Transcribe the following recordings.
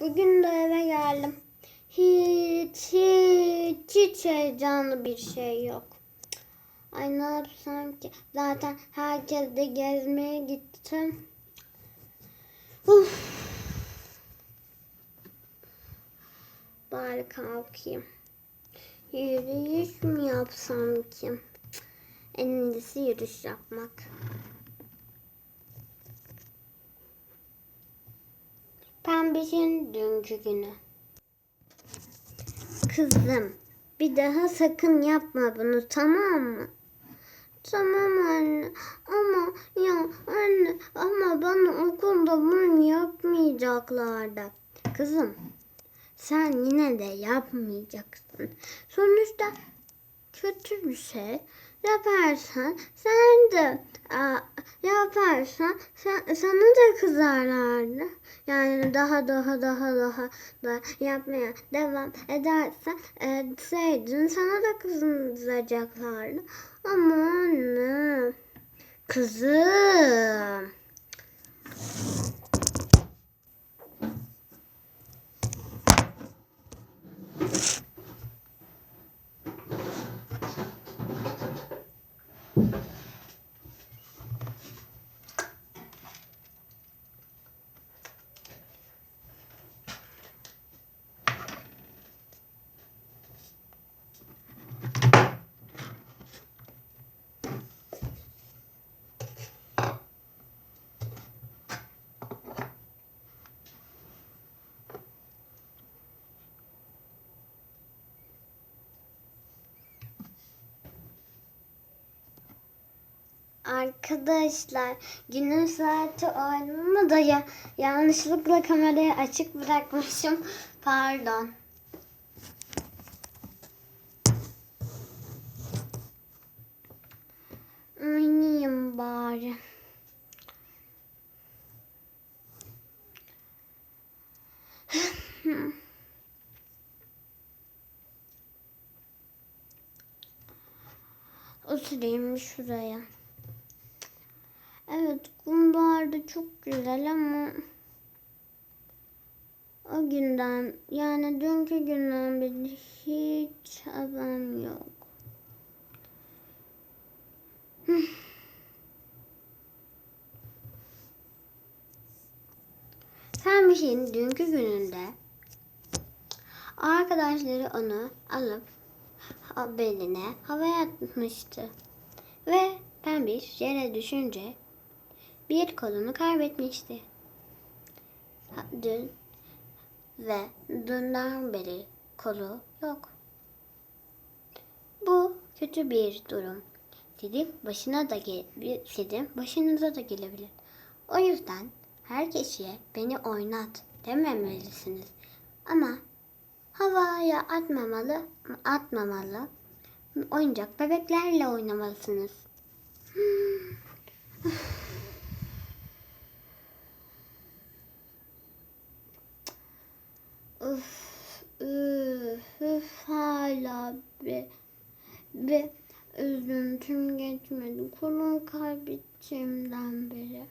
Bugün de eve geldim. Hiç, hiç, hiç heyecanlı bir şey yok. Ay ne yapsam ki? Zaten herkes de gezmeye gitti. Uf. Bari kalkayım. Yürüyüş mü yapsam ki? En iyisi yürüyüş yapmak. Pembişin dünkü günü. Kızım, bir daha sakın yapma bunu tamam mı? Tamam anne ama ya anne ama bana okulda bunu yapmayacaklardı. Kızım sen yine de yapmayacaksın. Sonuçta kötü bir şey yaparsan sen de aa, yaparsan sen, sana da kızarlardı. Yani daha daha daha daha da yapmaya devam edersen etseydin sana da kızacaklardı. Ama anne kızım. Arkadaşlar günün saati oynumu da ya, yanlışlıkla kamerayı açık bırakmışım. Pardon. Oynayayım bari. Oturayım şuraya. Da çok güzel ama o günden yani dünkü günden beri hiç haberim yok. Şeyin dünkü gününde arkadaşları onu alıp beline havaya atmıştı. Ve Pembiş yere düşünce bir kolunu kaybetmişti. Dün ve dünden beri kolu yok. Bu kötü bir durum. Sizin başına da sizin başınıza da gelebilir. O yüzden her kişiye beni oynat dememelisiniz. Ama havaya atmamalı, atmamalı. Oyuncak bebeklerle oynamalısınız. Üf, üf, üf, hala be, be, üzüntüm geçmedi. Kolum kaybettiğimden beri.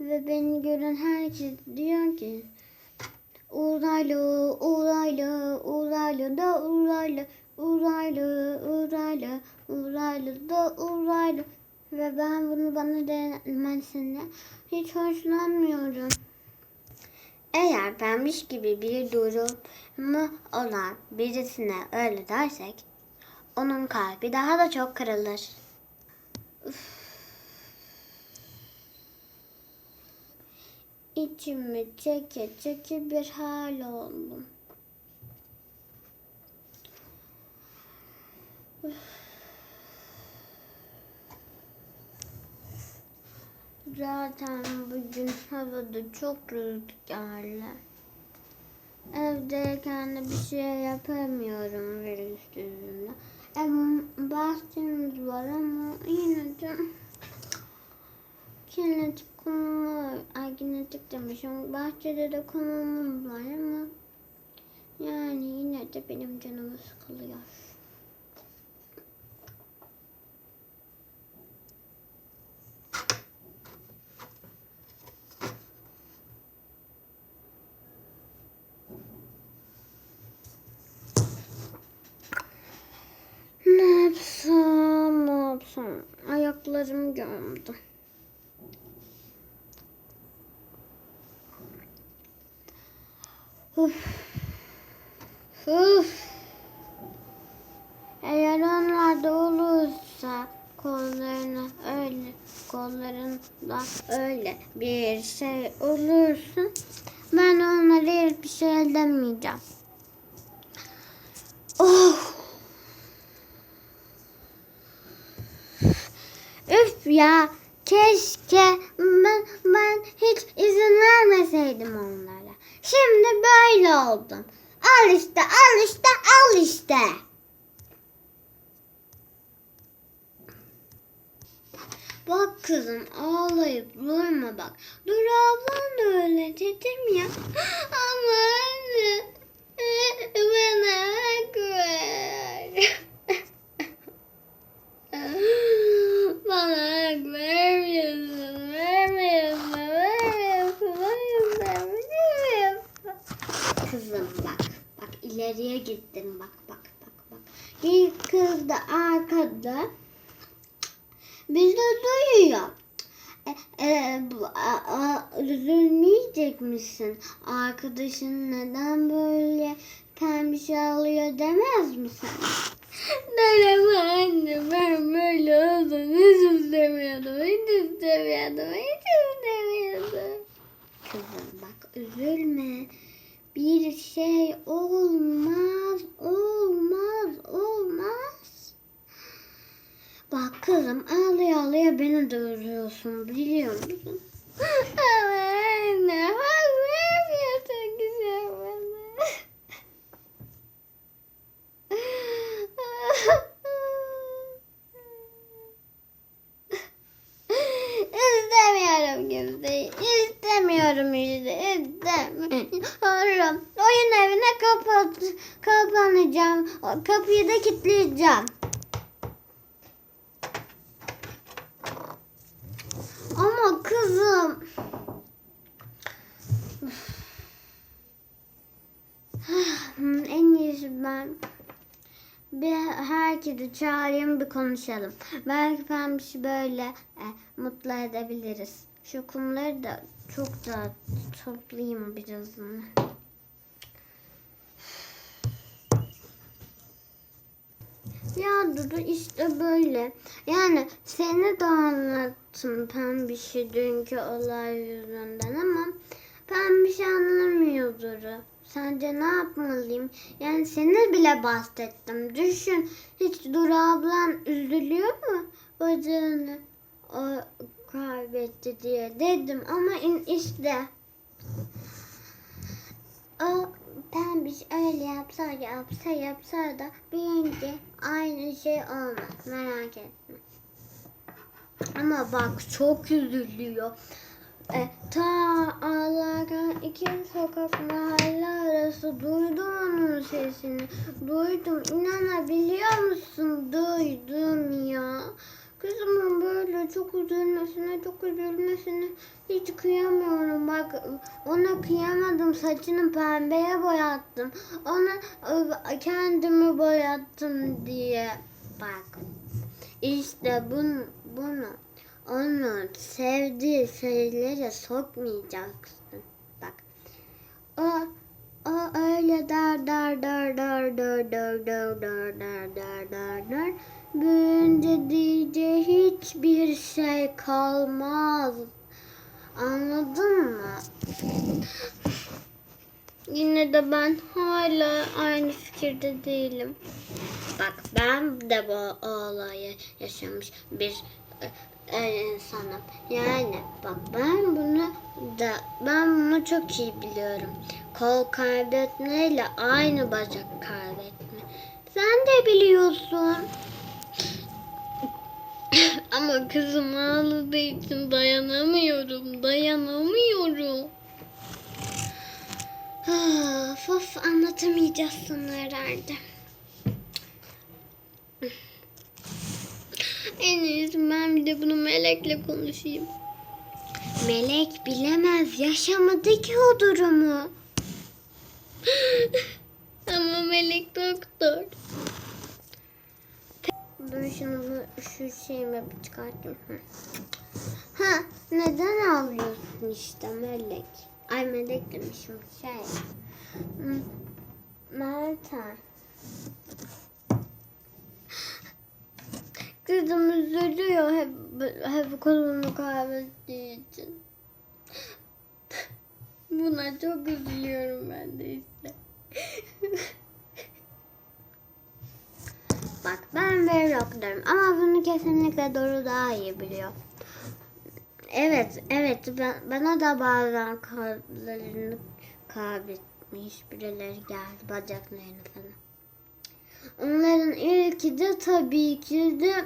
Ve beni gören herkes diyor ki Uzaylı, uzaylı, uzaylı da uzaylı, uzaylı, uzaylı, uzaylı da uzaylı. Ve ben bunu bana demesine hiç hoşlanmıyorum. Eğer benmiş gibi bir durumu olan birisine öyle dersek, onun kalbi daha da çok kırılır. Üf. İçimi çeke çeke bir hal oldum. Zaten bugün havada çok rüzgarlı. Evdeyken de bir şey yapamıyorum virüs yüzünden. Ev, bahçemiz var ama yine de kinetik kumlar, ay kinetik demişim. Bahçede de kumumuz var ama yani yine de benim canımı sıkılıyor. Kollarımı gömdüm. Uf. Uf. Eğer onlar da olursa kollarına öyle kollarında öyle bir şey olursa ben onlara hiçbir şey demeyeceğim. Oh. Üf ya keşke ben, ben hiç izin vermeseydim onlara. Şimdi böyle oldum. Al işte al işte al işte. Bak kızım ağlayıp durma bak. Dur ablan da öyle dedim ya. Ama anne bana hak ver. Bana hak vermiyorsun, vermiyorsun, vermiyorsun, vermiyorsun, vermiyorsun. Kızım bak, bak ileriye gittin bak, bak, bak, bak. İlk kız da arkada, biz de duyuyor. E, üzülmeyecek misin? Arkadaşın neden böyle pembiş alıyor demez misin? Derim anne ben böyle olsun hiç istemiyordum hiç istemiyordum hiç istemiyordum. Kızım bak üzülme bir şey olmaz olmaz olmaz. Bak kızım ağlaya ağlaya beni de üzüyorsun biliyor musun? Ama anne hak vermiyorsun güzel bana. İstemiyorum Gözde'yi. İstemiyorum işte. İstemiyorum. Oyun evine kapat, kapanacağım. Kapıyı da kilitleyeceğim. Ama kızım. En iyisi ben bir herkesi çağırayım bir konuşalım. Belki pembişi böyle e, mutlu edebiliriz. Şu kumları da çok da toplayayım birazını. Ya Dudu işte böyle. Yani seni de anlattım pembişi dünkü olay yüzünden ama pembiş anlamıyor Duru. Sence ne yapmalıyım? Yani seni bile bahsettim. Düşün hiç Duru ablan üzülüyor mu? Bacağını o kaybetti diye dedim ama işte o pembiş öyle yapsa yapsa yapsa da büyüyünce aynı şey olmaz merak etme. Ama bak çok üzülüyor. E, ta ağlarken iki sokak mahalle arası duydum onun sesini. Duydum inanabiliyor musun? Duydum ya. Kızımın böyle çok üzülmesine çok üzülmesine hiç kıyamıyorum. Bak ona kıyamadım saçını pembeye boyattım. Ona e, kendimi boyattım diye. Bak işte bunu, bunu onun sevdiği şeylere sokmayacaksın. Bak. O o öyle der der der der der der der der der der der der büyüyünce diyeceği hiçbir şey kalmaz. Anladın mı? Yine de ben hala aynı fikirde değilim. Bak ben de bu olayı yaşamış bir e, e, insanım. Yani bak ben bunu da ben bunu çok iyi biliyorum. Kol kaybetmeyle aynı bacak kaybetme. Sen de biliyorsun. Ama kızım ağladığı için dayanamıyorum, dayanamıyorum. Of, of anlatamayacağız sana herhalde. En iyisi ben bir de bunu Melek'le konuşayım. Melek bilemez, yaşamadı ki o durumu. Ama Melek doktor. Şunu şu şeyimi bir çıkartayım. Hı. Ha, neden ağlıyorsun işte Melek? Ay Melek demişim şey. Hı, Meltem. Kızım üzülüyor hep, hep kolunu kaybettiği için. Buna çok üzülüyorum ben de işte. Bak ben Verilog derim ama bunu kesinlikle Doru daha iyi biliyor. Evet, evet ben, bana da bazen kollarını kaybetmiş birileri geldi bacaklarını falan. Onların ilki de tabii ki de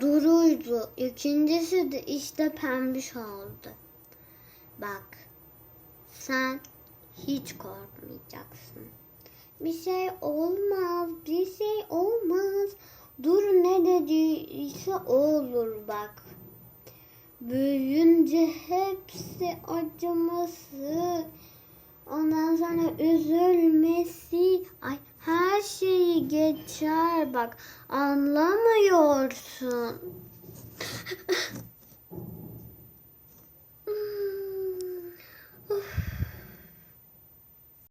Duru'ydu. İkincisi de işte Pembiş oldu. Bak sen hiç korkmayacaksın. Bir şey olmaz, bir şey olmaz. Dur ne dediyse olur bak. Büyüyünce hepsi acıması. Ondan sonra üzülmesi. Ay her şeyi geçer bak. Anlamıyorsun.